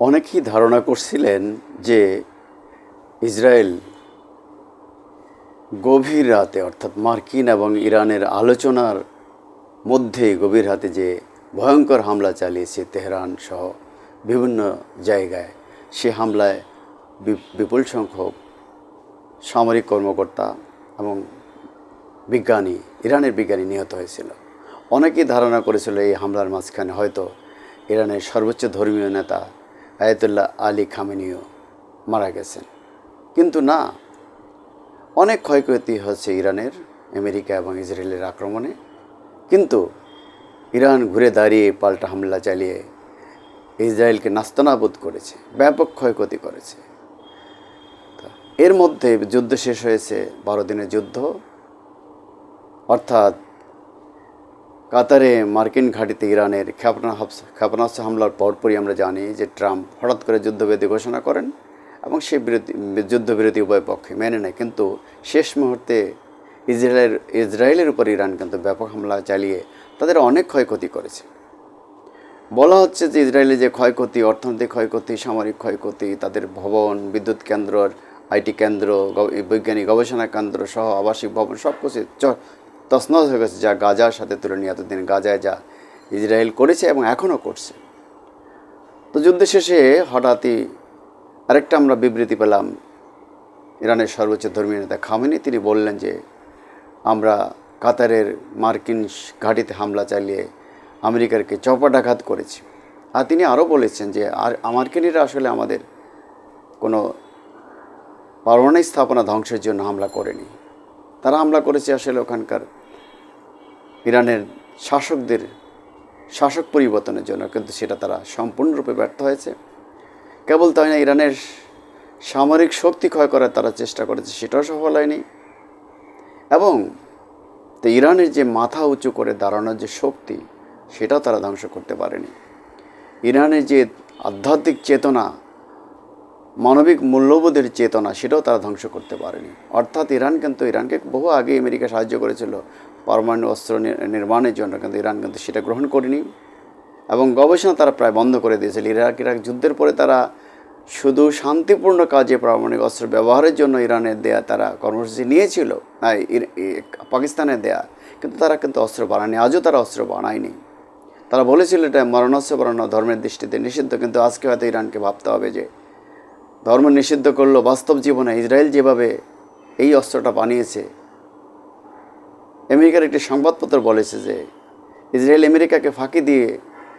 অনেকেই ধারণা করছিলেন যে ইসরায়েল গভীর রাতে, অর্থাৎ মার্কিন এবং ইরানের আলোচনার মধ্যে গভীর রাতে যে ভয়ঙ্কর হামলা চালিয়েছে তেহরান সহ বিভিন্ন জায়গায়, সে হামলায় বিপুল সংখ্যক সামরিক কর্মকর্তা এবং বিজ্ঞানী, ইরানের বিজ্ঞানী নিহত হয়েছিল। অনেকেই ধারণা করেছিল এই হামলার মাঝখানে হয়তো ইরানের সর্বোচ্চ ধর্মীয় নেতা আয়াতুল্লাহ আলী খামেনিও মারা গেছেন। কিন্তু না, অনেক ক্ষয়ক্ষতি হচ্ছে ইরানের, আমেরিকা এবং ইসরায়েলের আক্রমণে। কিন্তু ইরান ঘুরে দাঁড়িয়ে পাল্টা হামলা চালিয়ে ইসরায়েলকে নাস্তানাবুদ করেছে, ব্যাপক ক্ষয়ক্ষতি করেছে। এর মধ্যে যুদ্ধ শেষ হয়েছে, বারো দিনের যুদ্ধ। অর্থাৎ কাতারে মার্কিন ঘাঁটিতে ইরানের ক্ষেপণা ক্ষেপণাস্ত্র হামলার পরপরই আমরা জানি যে ট্রাম্প হঠাৎ করে যুদ্ধবিরতি ঘোষণা করেন এবং সেই বিরতি, যুদ্ধবিরতি উভয় পক্ষে মেনে নেয়। কিন্তু শেষ মুহূর্তে ইসরায়েলের ইসরায়েলের উপর ইরান কিন্তু ব্যাপক হামলা চালিয়ে তাদের অনেক ক্ষয়ক্ষতি করেছে। বলা হচ্ছে যে ইসরায়েলে যে ক্ষয়ক্ষতি, অর্থনৈতিক ক্ষয়ক্ষতি, সামরিক ক্ষয়ক্ষতি, তাদের ভবন, বিদ্যুৎ কেন্দ্র, আইটি কেন্দ্র বৈজ্ঞানিক গবেষণা কেন্দ্র সহ আবাসিক ভবন সব কিছু তছনছ হয়ে গেছে, যা গাজার সাথে তুলে নিয়ে এতদিন গাজায় যা ইসরায়েল করেছে এবং এখনও করছে। তো যুদ্ধ শেষে হঠাৎই আরেকটা আমরা বিবৃতি পেলাম, ইরানের সর্বোচ্চ ধর্মীয় নেতা খামেনি, তিনি বললেন যে, আমরা কাতারের মার্কিন ঘাঁটিতে হামলা চালিয়ে আমেরিকারকে চপাটাঘাত করেছি। আর তিনি আরও বলেছেন যে, আর মার্কিনিরা আসলে আমাদের কোনো পারমাণবিক স্থাপনা ধ্বংসের জন্য হামলা করেনি। তারা হামলা করেছে আসলে ওখানকার ইরানের শাসকদের, শাসক পরিবর্তনের জন্য কিন্তু সেটা তারা সম্পূর্ণরূপে ব্যর্থ হয়েছে। কেবল তাই না, ইরানের সামরিক শক্তি ক্ষয় করার তারা চেষ্টা করেছে, সেটাও সফল হয়নি। এবং তো ইরানের যে মাথা উঁচু করে দাঁড়ানোর যে শক্তি, সেটাও তারা ধ্বংস করতে পারেনি। ইরানের যে আধ্যাত্মিক চেতনা, মানবিক মূল্যবোধের চেতনা, সেটাও তারা ধ্বংস করতে পারেনি। অর্থাৎ ইরান কিন্তু, ইরানকে বহু আগে আমেরিকা সাহায্য করেছিল পরমাণু অস্ত্র নির্মাণের জন্য কিন্তু ইরান কিন্তু সেটা গ্রহণ করেনি এবং গবেষণা তারা প্রায় বন্ধ করে দিয়েছিল। ইরাক ইরাক যুদ্ধের পরে তারা শুধু শান্তিপূর্ণ কাজে পারমাণবিক অস্ত্র ব্যবহারের জন্য ইরানের দেয়া তারা কর্মসূচি নিয়েছিল পাকিস্তানের দেয়া, কিন্তু তারা কিন্তু অস্ত্র বানায়নি, আজও তারা অস্ত্র বানায়নি। তারা বলেছিল এটা মরণাস্ত্র বানানো ধর্মের দৃষ্টিতে নিষিদ্ধ, কিন্তু আজকে হয়তো ইরানকে ভাবতে হবে যে ধর্ম নিষিদ্ধ করল, বাস্তব জীবনে ইসরায়েল যেভাবে এই অস্ত্রটা বানিয়েছে আমেরিকার একটি সংবাদপত্র বলেছে যে ইসরায়েল আমেরিকাকে ফাঁকি দিয়ে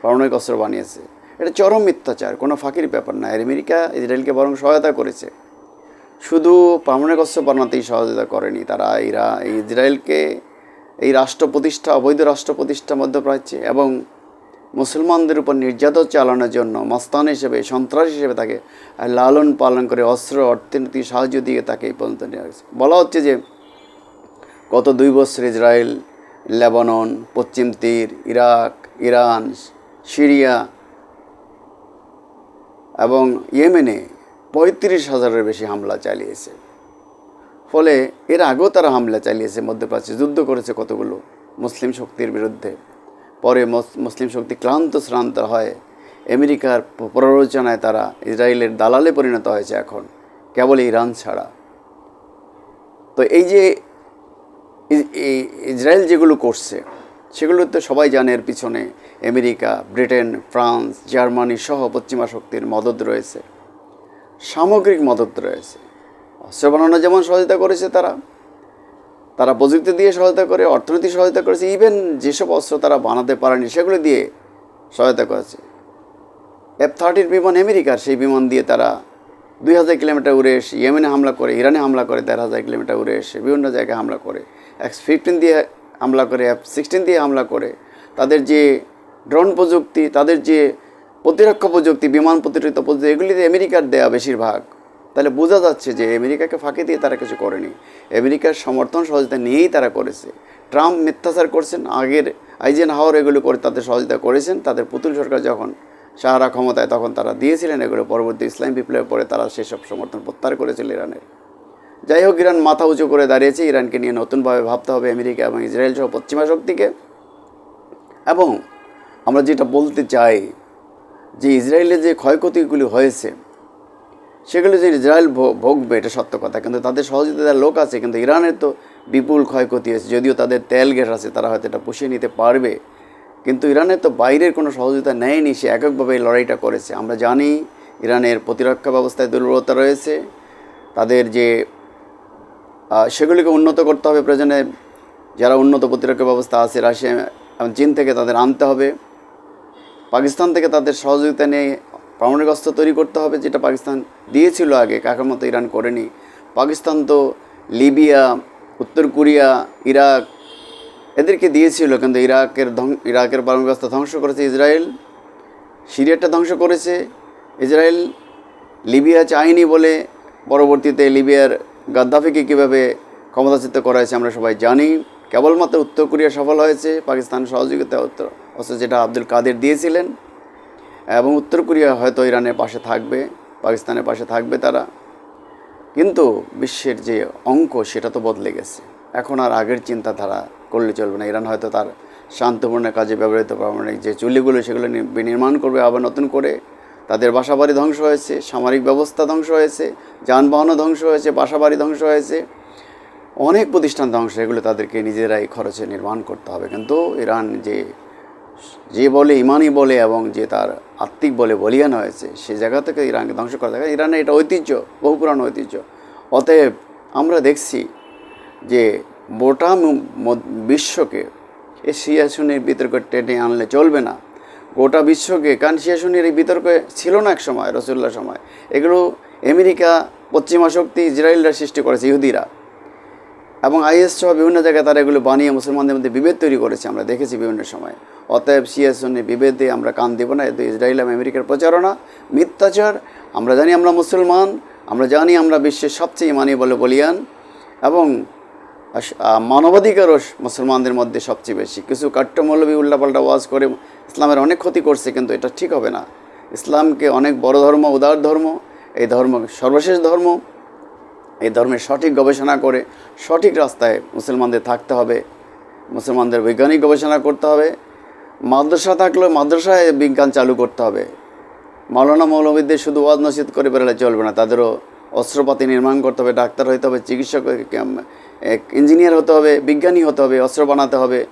পারমাণবিক অস্ত্র বানিয়েছে। এটা চরম মিথ্যাচার, কোনো ফাঁকির ব্যাপার না। আমেরিকা ইসরায়েলকে বরং সহায়তা করেছে। শুধু পারমাণবিক অস্ত্র বানাতেই সহযোগিতা করেনি, তারা ইরা, ইসরায়েলকে এই রাষ্ট্র প্রতিষ্ঠা, অবৈধ রাষ্ট্র প্রতিষ্ঠা মধ্যপ্রাচ্যে এবং মুসলমানদের উপর নির্যাতন চালানোর জন্য মস্তান হিসেবে, সন্ত্রাস হিসেবে তাকে লালন পালন করে অস্ত্র অর্থনৈতিক সাহায্য দিয়ে তাকে এই পর্যন্ত নিয়ে গেছে। বলা হচ্ছে যে গত দুই বছর ইসরায়েল, লেবানন, পশ্চিম তীর, ইরাক, ইরান, সিরিয়া এবং ইয়েমেনে পঁয়ত্রিশ হাজারের বেশি হামলা চালিয়েছে। ফলে এর আগেও তারা হামলা চালিয়েছে, মধ্যপ্রাচ্যে যুদ্ধ করেছে কতগুলো মুসলিম শক্তির বিরুদ্ধে। পরে মুসলিম শক্তি ক্লান্ত শ্রান্ত হয়। আমেরিকার প্ররোচনায় তারা ইসরায়েলের দালালে পরিণত হয়েছে এখন কেবল ইরান ছাড়া। তো এই যে এই ইসরায়েল যেগুলো করছে সেগুলো তো সবাই জানে এর পিছনে আমেরিকা, ব্রিটেন, ফ্রান্স, জার্মানি সহ পশ্চিমা শক্তির মদত রয়েছে, সামগ্রিক মদত রয়েছে। অস্ত্র বানানো যেমন সহযোগিতা করেছে তারা তারা প্রযুক্তি দিয়ে সহায়তা করে, অর্থনীতি সহায়তা করেছে ইভেন যেসব অস্ত্র তারা বানাতে পারেনি সেগুলো দিয়ে সহায়তা করেছে। এফ থার্টির বিমান আমেরিকার সেই বিমান দিয়ে তারা দুই হাজার কিলোমিটার উড়ে এসে, ইয়েমেনে হামলা করে, ইরানে হামলা করে, দেড় হাজার কিলোমিটার উড়ে এসে, বিভিন্ন জায়গায় হামলা করে। এক্স ফিফটিন দিয়ে হামলা করে এফ সিক্সটিন দিয়ে হামলা করে, তাদের যে ড্রোন প্রযুক্তি, তাদের যে প্রতিরক্ষা প্রযুক্তি, বিমান প্রতিরক্ষা প্রযুক্তি এগুলিতে আমেরিকার দেয়া বেশিরভাগ। তাহলে বোঝা যাচ্ছে যে আমেরিকাকে ফাঁকি দিয়ে তারা কিছু করেনি। আমেরিকার সমর্থন সহযোগিতা নিয়েই তারা করেছে। ট্রাম্প মিথ্যাচার করছেন, আগের আইজেন হাওয়ার এগুলো করে তাদের সহযোগিতা করেছেন, তাদের পুতুল সরকার যখন সাহারা ক্ষমতায় তখন তারা দিয়েছিলেন এগুলো, পরবর্তী ইসলাম বিপ্লবের পরে তারা সেসব সমর্থন প্রত্যাহার করেছিল ইরানের। যাই হোক ইরান মাথা উঁচু করে দাঁড়িয়েছে। ইরানকে নিয়ে নতুনভাবে ভাবতে হবে আমেরিকা এবং ইসরায়েল সহ পশ্চিমা শক্তিকে। এবং আমরা যেটা বলতে চাই যে ইসরায়েলের যে ক্ষয়ক্ষতিগুলি হয়েছে, সেগুলো যে ইসরায়েল ভোগবে, এটা সত্য কথা। কিন্তু তাদের সহযোগিতার লোক আছে, কিন্তু ইরানের তো বিপুল ক্ষয়ক্ষতি হয়েছে। যদিও তাদের তেল গ্যাস আছে, তারা হয়তো এটা পুষিয়ে নিতে পারবে। কিন্তু ইরানের তো বাইরের কোনো সহযোগিতা নেয়নি, সে এককভাবে এই লড়াইটা করেছে। আমরা জানি, ইরানের প্রতিরক্ষা ব্যবস্থায় দুর্বলতা রয়েছে। তাদের যে সেগুলিকে উন্নত করতে হবে প্রয়োজনে। যারা উন্নত প্রতিরক্ষা ব্যবস্থা আছে, রাশিয়া চীন থেকে তাদের আনতে হবে। পাকিস্তান থেকে তাদের সহযোগিতা নিয়ে পারমাণবিক অস্ত্র তৈরি করতে হবে, যেটা পাকিস্তান দিয়েছিল আগে কাকের মতো ইরান করেনি। পাকিস্তান তো লিবিয়া, উত্তর কোরিয়া, ইরাক এদেরকে দিয়েছিল, কিন্তু ইরাকের ধ্বং- ইরাকের পারমাণবিক অস্ত্র ধ্বংস করেছে ইসরায়েল। সিরিয়াটা ধ্বংস করেছে ইসরায়েল। লিবিয়া চায়নি বলে পরবর্তীতে লিবিয়ার গাদ্দাফিকে কীভাবে ক্ষমতাচ্যুত করা হয়েছে আমরা সবাই জানি। কেবলমাত্র উত্তর কোরিয়া সফল হয়েছে, পাকিস্তান সহযোগিতা উত্তর অস্ত্র যেটা আব্দুল কাদের দিয়েছিলেন, এবং উত্তর কোরিয়া হয়তো ইরানের পাশে থাকবে, পাকিস্তানের পাশে থাকবে তারা। কিন্তু বিশ্বের যে অঙ্ক, সেটা তো বদলে গেছে। এখন আর আগের চিন্তাধারা করলে চলবে না। ইরান হয়তো তার শান্তপূর্ণ কাজে ব্যবহৃত পারমাণবিক যে চুল্লিগুলো সেগুলো নির্মাণ করবে আবার নতুন করে। তাদের বাসাবাড়ি ধ্বংস হয়েছে, সামরিক ব্যবস্থা ধ্বংস হয়েছে, যানবাহনও ধ্বংস হয়েছে, বাসাবাড়ি ধ্বংস হয়েছে। অনেক প্রতিষ্ঠান ধ্বংস, এগুলো তাদেরকে নিজেরাই খরচে নির্মাণ করতে হবে। কিন্তু ইরান যে যে বলে ইমানই বলে এবং যে তার আত্মিক বলে বলিয়ান হয়েছে, সে জায়গা থেকে ইরানকে ধ্বংস করা যায় ইরানের এটা ঐতিহ্য, বহু পুরানো ঐতিহ্য। অতএব আমরা দেখছি যে গোটা ম- ম- বিশ্বকে এ সিয়াসুনির বিতর্ক টেনে আনলে চলবে না। গোটা বিশ্বকে কারণ সিয়াসুনির এই বিতর্ক ছিল না এক সময় রসুল্লাহ সময়। এগুলো আমেরিকা, পশ্চিমা শক্তি ইসরায়েলরা সৃষ্টি করেছে, ইহুদিরা। এবং আইএস সহ বিভিন্ন জায়গায় তারা এগুলো বানিয়ে মুসলমানদের মধ্যে বিভেদ তৈরি করেছে, আমরা দেখেছি বিভিন্ন সময়। অতএব সিয়াসনে বিভেদে আমরা কান দেব না, এতে ইসরায়েল এবং আমেরিকার প্রচারণা, মিথ্যাচার, আমরা জানি আমরা মুসলমান, আমরা জানি আমরা বিশ্বের সবচেয়ে মানি বলে বলিয়ান। এবং মানবাধিকারও মুসলমানদের মধ্যে সবচেয়ে বেশি। কিছু কাট্ট মৌলবী উল্লাপাল্টা ওয়াজ করে ইসলামের অনেক ক্ষতি করছে, কিন্তু এটা ঠিক হবে না। ইসলামকে অনেক বড় ধর্ম, উদার ধর্ম, এই ধর্ম সর্বশেষ ধর্ম, এই ধর্মের সঠিক গবেষণা করে সঠিক রাস্তায় মুসলমানদের থাকতে হবে, মুসলমানদের বৈজ্ঞানিক গবেষণা করতে হবে, মাদ্রাসা থাকলেও মাদ্রাসায় বিজ্ঞান চালু করতে হবে। মাওলানা মৌলবীদের শুধু ওয়াজ নসিদ করে বেরোলে চলবে না, তাদেরও অস্ত্রপাতি নির্মাণ করতে হবে, ডাক্তার হতে হবে, চিকিৎসক ইঞ্জিনিয়ার হতে হবে, বিজ্ঞানী হতে হবে, অস্ত্র বানাতে হবে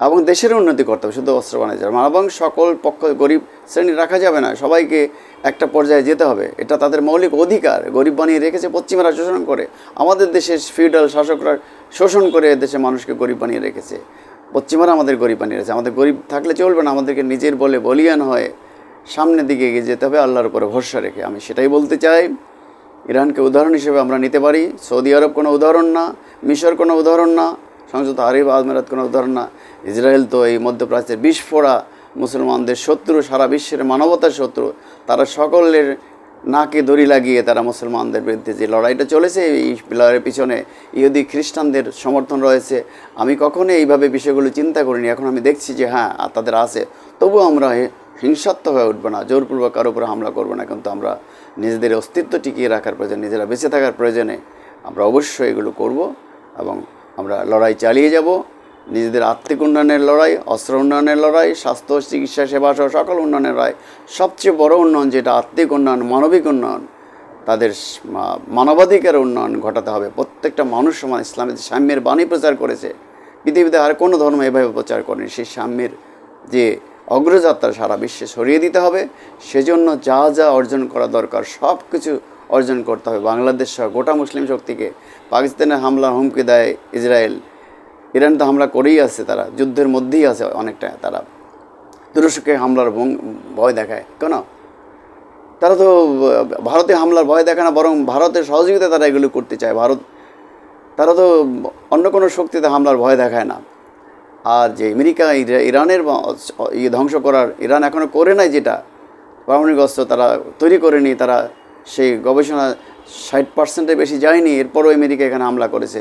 এবং দেশের উন্নতি করতে হবে, শুধু অস্ত্র বানাতে যাবে। এবং সকল পক্ষ, গরিব শ্রেণি রাখা যাবে না, সবাইকে একটা পর্যায়ে যেতে হবে। এটা তাদের মৌলিক অধিকার, গরিব বানিয়ে রেখেছে পশ্চিমারা শোষণ করে। আমাদের দেশের ফিউডাল শাসকরা শোষণ করে দেশে মানুষকে গরিব বানিয়ে রেখেছে। পশ্চিমারা আমাদের গরিব বানিয়ে রেখেছে। আমাদের গরিব থাকলে চলবে না, আমাদেরকে নিজের বলে বলিয়ান হয়ে। সামনের দিকে এগিয়ে যেতে হবে, আল্লাহর উপরে ভরসা রেখে। আমি সেটাই বলতে চাই। ইরানকে উদাহরণ হিসেবে আমরা নিতে পারি, সৌদি আরব কোনো উদাহরণ না, মিশর কোনো উদাহরণ না, সংযুক্ত আরব আজমেরাত কোনো উদাহরণ না। ইসরায়েল তো এই মধ্যপ্রাচ্যের বিস্ফোরা, মুসলমানদের শত্রু, সারা বিশ্বের মানবতার শত্রু। তারা সকলের নাকে দড়ি লাগিয়ে তারা মুসলমানদের বিরুদ্ধে যে লড়াইটা চলেছে, এই পিলারের পিছনে ইহুদি খ্রিস্টানদের সমর্থন রয়েছে। আমি কখনো এইভাবে বিষয়গুলো চিন্তা করিনি, এখন আমি দেখছি যে হ্যাঁ তাদের আছে। তবুও আমরা হিংসাত্মক হয়ে উঠবে না, জোরপূর্বক কারোর উপরে হামলা করব না, কিন্তু আমরা নিজেদের অস্তিত্ব টিকিয়ে রাখার প্রয়োজন, নিজেরা বেঁচে থাকার প্রয়োজনে আমরা অবশ্যই এগুলো করব এবং আমরা লড়াই চালিয়ে যাব। নিজেদের আর্থিক উন্নয়নের লড়াই, অস্ত্র উন্নয়নের লড়াই, স্বাস্থ্য, চিকিৎসা সেবা সহ সকল উন্নয়নের লড়াই সবচেয়ে বড় উন্নয়ন যেটা আর্থিক উন্নয়ন, মানবিক উন্নয়ন, তাদের মানবাধিকার উন্নয়ন ঘটাতে হবে। প্রত্যেকটা মানুষ সমান ইসলামের সাম্যের বাণী প্রচার করেছে, পৃথিবীতে আর কোনো ধর্ম এভাবে প্রচার করেনি। সেই সাম্যের যে অগ্রযাত্রা সারা বিশ্বে ছড়িয়ে দিতে হবে। সেজন্য যা যা অর্জন করা দরকার সব কিছু অর্জন করতে হবে। বাংলাদেশ সহ গোটা মুসলিম শক্তিকে পাকিস্তানের হামলা হুমকি দেয় ইসরায়েল। ইরান তো হামলা করেই আছে তারা, যুদ্ধের মধ্যেই আছে অনেকটা তারা। তুরস্ককে হামলার ভয় দেখায়, কেন? তারা তো, ভারতে হামলার ভয় দেখায় না, বরং ভারতের সহযোগিতা তারা এগুলো করতে চায়। ভারত, তারা তো অন্য কোনো শক্তিতে হামলার ভয় দেখায় না। আর যে আমেরিকা ইরানের ইয়ে ধ্বংস করার, ইরান এখনও করে নাই যেটা, পারমাণবিক অস্ত্র তারা তৈরি করেনি, তারা সেই গবেষণা ষাট পার্সেন্টের বেশি যায়নি, এরপরও আমেরিকা এখানে হামলা করেছে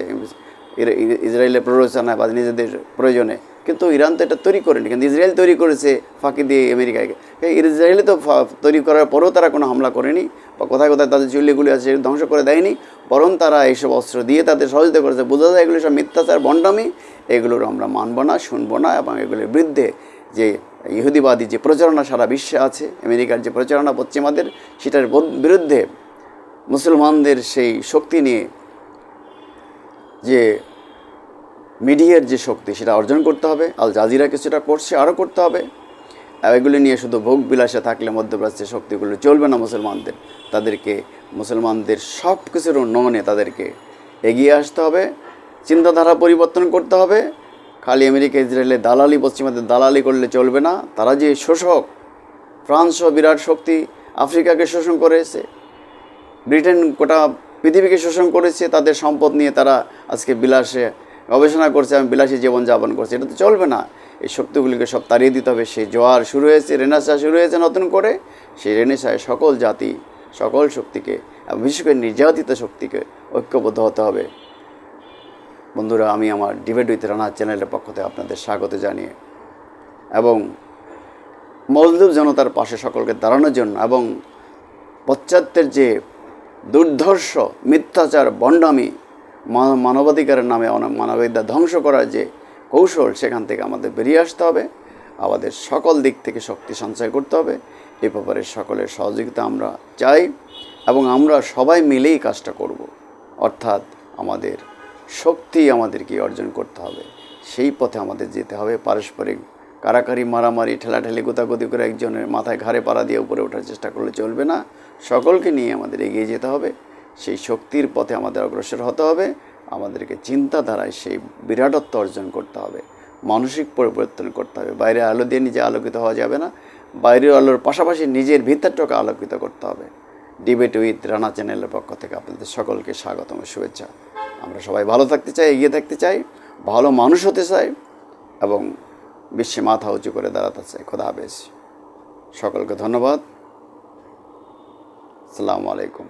ইসরায়েলের প্ররোচনায় বা নিজেদের প্রয়োজনে। কিন্তু ইরান তো এটা তৈরি করেনি, কিন্তু ইসরায়েল তৈরি করেছে ফাঁকি দিয়ে আমেরিকাকে। ইসরায়েলে তো তৈরি করার পরেও তারা কোনো হামলা করেনি, বা কোথায় কোথায় তাদের চুল্লিগুলি আছে ধ্বংস করে দেয়নি, বরং তারা এইসব অস্ত্র দিয়ে তাদের সহযোগিতা করেছে। বোঝা যায় এগুলো সব মিথ্যাচার, বন্ডামি এগুলোর আমরা মানব না, শুনব না এবং এগুলির বিরুদ্ধে যে ইহুদিবাদী যে প্রচারণা সারা বিশ্বে আছে, আমেরিকার যে প্রচারণা পশ্চিমাদের, সেটার বিরুদ্ধে মুসলমানদের সেই শক্তি নিয়ে যে মিডিয়ার যে শক্তি, সেটা অর্জন করতে হবে। আল জাজিরা কিছুটা করছে, আরও করতে হবে। এগুলি নিয়ে শুধু ভোগ বিলাসে থাকলে মধ্যপ্রাচ্যের শক্তিগুলো চলবে না মুসলমানদের। তাদেরকে, মুসলমানদের সব কিছুর উন্নয়নে তাদেরকে এগিয়ে আসতে হবে। চিন্তাধারা পরিবর্তন করতে হবে। খালি আমেরিকা ইসরায়েলে দালালি, পশ্চিমাদের দালালি করলে চলবে না। তারা যে শোষক, ফ্রান্স ও বিরাট শক্তি আফ্রিকাকে শোষণ করেছে, ব্রিটেন গোটা পৃথিবীকে শোষণ করেছে, তাদের সম্পদ নিয়ে তারা আজকে বিলাসে গবেষণা করছে এবং বিলাসী জীবনযাপন করছে। এটা তো চলবে না। এই শক্তিগুলিকে সব তাড়িয়ে দিতে হবে। সেই জোয়ার শুরু হয়েছে, রেনেসা শুরু হয়েছে নতুন করে। সেই রেনেসায় সকল জাতি, সকল শক্তিকে বিশেষ করে নির্যাতিত শক্তিকে ঐক্যবদ্ধ হতে হবে। বন্ধুরা, আমি আমার ডিবেট উইথ রানা চ্যানেলের পক্ষ থেকে আপনাদের স্বাগত জানিয়ে এবং মজলুব জনতার পাশে সকলকে দাঁড়ানোর জন্য এবং পশ্চাত্যের যে দুর্ধর্ষ মিথ্যাচার বন্ডামি মানবাধিকারের নামে অনেক মানবাধিকার ধ্বংস করার যে কৌশল, সেখান থেকে আমাদের বেরিয়ে আসতে হবে। আমাদের সকল দিক থেকে শক্তি সঞ্চয় করতে হবে। এ ব্যাপারে সকলের সহযোগিতা আমরা চাই এবং আমরা সবাই মিলেই কাজটা করব। অর্থাৎ আমাদের শক্তি আমাদেরকে অর্জন করতে হবে। সেই পথে আমাদের যেতে হবে পারস্পরিক কারাকারি, মারামারি, ঠেলাঠেলি, গোতাগতি করে একজনের মাথায় ঘাড়ে পাড়া দিয়ে উপরে ওঠার চেষ্টা করলে চলবে না। সকলকে নিয়ে আমাদের এগিয়ে যেতে হবে। সেই শক্তির পথে আমাদের অগ্রসর হতে হবে। আমাদেরকে চিন্তাধারায় সেই বিরাটত্ব অর্জন করতে হবে। মানসিক পরিবর্তন করতে হবে। বাইরে আলো দিয়ে নিজে আলোকিত হওয়া যাবে না। বাইরের আলোর পাশাপাশি নিজের ভিতরটাকে আলোকিত করতে হবে। ডিবেট উইথ রানা চ্যানেলের পক্ষ থেকে আপনাদের সকলকে স্বাগতম, শুভেচ্ছা। আমরা সবাই ভালো থাকতে চাই, এগিয়ে থাকতে চাই, ভালো মানুষ হতে চাই এবং বিশ্বে মাথা উঁচু করে দাঁড়াতে চাই। খোদা হাফেজ। সকলকে ধন্যবাদ। আসসালামু আলাইকুম।